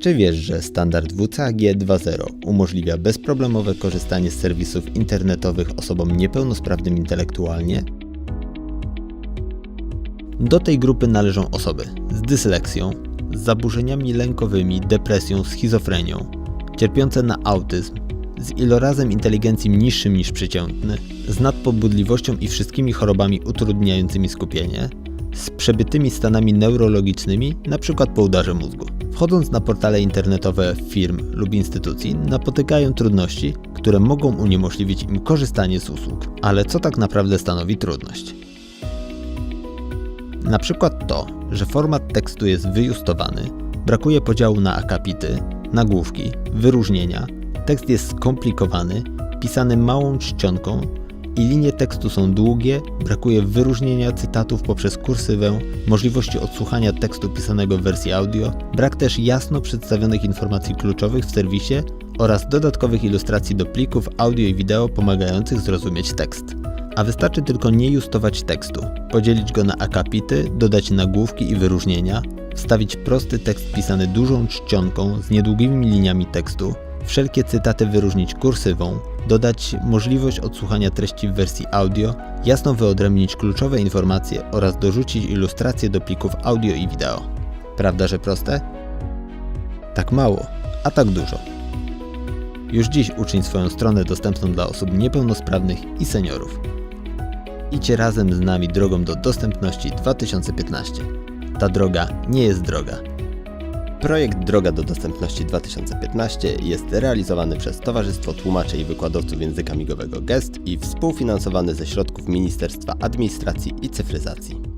Czy wiesz, że standard WCAG 2.0 umożliwia bezproblemowe korzystanie z serwisów internetowych osobom niepełnosprawnym intelektualnie? Do tej grupy należą osoby z dysleksją, z zaburzeniami lękowymi, depresją, schizofrenią, cierpiące na autyzm, z ilorazem inteligencji niższym niż przeciętny, z nadpobudliwością i wszystkimi chorobami utrudniającymi skupienie, z przebytymi stanami neurologicznymi, np. po udarze mózgu. Wchodząc na portale internetowe firm lub instytucji, napotykają trudności, które mogą uniemożliwić im korzystanie z usług. Ale co tak naprawdę stanowi trudność? Na przykład to, że format tekstu jest wyjustowany, brakuje podziału na akapity, nagłówki, wyróżnienia, tekst jest skomplikowany, pisany małą czcionką i linie tekstu są długie, brakuje wyróżnienia cytatów poprzez kursywę, możliwości odsłuchania tekstu pisanego w wersji audio, brak też jasno przedstawionych informacji kluczowych w serwisie oraz dodatkowych ilustracji do plików audio i wideo pomagających zrozumieć tekst. A wystarczy tylko nie justować tekstu, podzielić go na akapity, dodać nagłówki i wyróżnienia, wstawić prosty tekst pisany dużą czcionką z niedługimi liniami tekstu, wszelkie cytaty wyróżnić kursywą, dodać możliwość odsłuchania treści w wersji audio, jasno wyodrębnić kluczowe informacje oraz dorzucić ilustracje do plików audio i wideo. Prawda, że proste? Tak mało, a tak dużo. Już dziś uczyń swoją stronę dostępną dla osób niepełnosprawnych i seniorów. Idźcie razem z nami drogą do dostępności 2015. Ta droga nie jest droga. Projekt Droga do Dostępności 2015 jest realizowany przez Towarzystwo Tłumaczy i Wykładowców Języka Migowego GEST i współfinansowany ze środków Ministerstwa Administracji i Cyfryzacji.